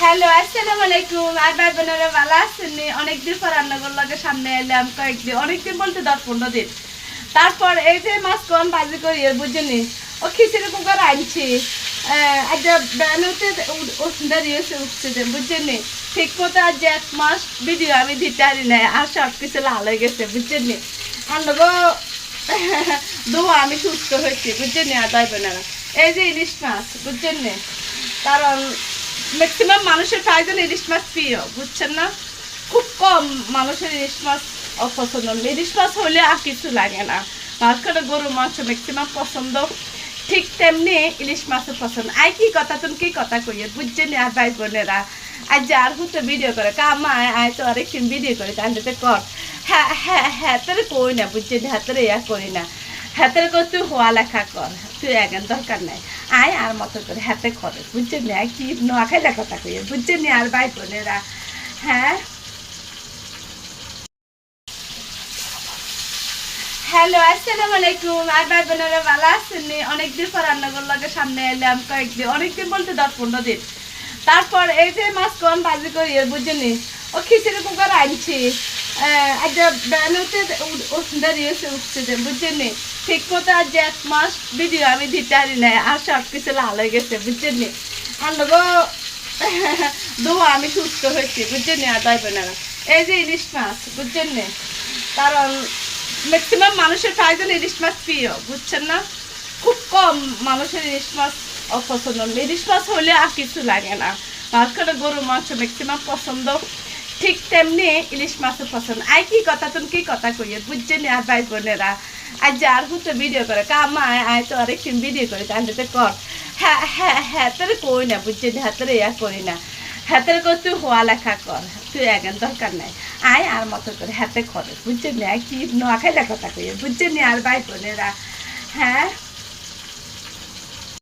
Hello আসসালামু আলাইকুম আর ভাই বোনেরা ভালো আছেন? নি? অনেকদিন পর রান্নাঘর লাগে সামনে এলাম কয়েকদিন। অনেকদিন বলতে দশ পনেরো দিন। তারপর এই যে মাছ কন ভাজি করি বুঝিনি। ও খিচুড়ি কুকার আনছি। একটা বেনুতে দেরি হয়েছে উঠছে যে বুঝছেন ঠিক মতো আজ এক মাস ভিডিও আমি দিতে পারি নাই, আর সব কিছু লাল হয়ে গেছে বুঝছেন আর গো দোয়া আমি সুস্থ হয়েছি বুঝছেন আর ভাই বোনেরা এই যে ইলিশ মাছ বুঝছেন কারণ ম্যাক্সিমাম মানুষের প্রয়োজন ইলিশ মাছ প্রিয় বুঝছেন না? খুব কম মানুষের ইলিশ মাছ অপছন্দ। ইলিশ মাছ হলে আর কিছু লাগে না। মাছ করে গরু মাংস ম্যাক্সিমাম পছন্দ। ঠিক তেমনি ইলিশ মাছও পছন্দ। আই, কি কথা তুমি কি কথা কইয়ে বুঝছেন আর ভাই বোনেরা। আর হুতো ভিডিও করে। কামা আয় তো আরেকদিন ভিডিও করে, তাহলে কর। হ্যাঁ হ্যাঁ হ্যাঁ তোরে কই না বুঝছেন হ্যাঁ তোরে ইয়া করি না। হাতের কর তুই হওয়া লেখা কর। তুই এখন দরকার নাই। আয় আর মতো করে হাতে করে। বুঝছেন না? কি নোয়াখাইলা কথা কইয়ে? বুঝছেন না? আর ভাই বোনেরা। হ্যাঁ? হ্যালো, আসসালামু আলাইকুম। আর ভাই বোনেরা ভালো আছেন নি? অনেকদিন পর রান্নাঘর লাগে সামনে এলাম কয়েকদিন। অনেকদিন বলতে দশ পনেরো দিন। তারপর এই যে মাছ কম ভাজি করি বুঝিনি ও খিচুড়ি কুকার আনছি। একটা হয়েছে উঠছে যে, বুঝছেন ঠিক মতো এক মাস ভিডিও আমি দিতে পারি আর সব কিছু লাল হয়ে গেছে, বুঝছেন আর আমি সুস্থ হয়েছি, বুঝছেন আর বোনেরা এই যে ইলিশ মাছ, বুঝছেন কারণ ম্যাক্সিমাম মানুষের প্রয়োজন ইলিশ মাছ প্রিয়, বুঝছেন না? খুব কম মানুষের ইলিশ মাছ অপছন্দ। ইলিশ মাছ হলে আর কিছু লাগে না। মাছ করে গরু মাংস ম্যাক্সিমাম পছন্দ। ঠিক তেমনি ইলিশ মাছও পছন্দ। আই কি কথা, তুমি কি কথা কইয়ে বুঝছেন আর ভাই বোনেরা? আর যে আর হুতো ভিডিও করে কামা আয় তো আরেকদিন ভিডিও করে তাহলে তো কর। হ্যাঁ হ্যাঁ হ্যাঁ তোরে কই না বুঝছেন হ্যাঁ তোরে ইয়া করি না। হাতের কর তুই হওয়া লেখা কর, তুই এখন দরকার নাই। আয় আর মতো করে হাতে করে বুঝছেন না কি নোয়াখাইলা কথা কইয়ে বুঝছেন আর ভাই বোনেরা? হ্যাঁ?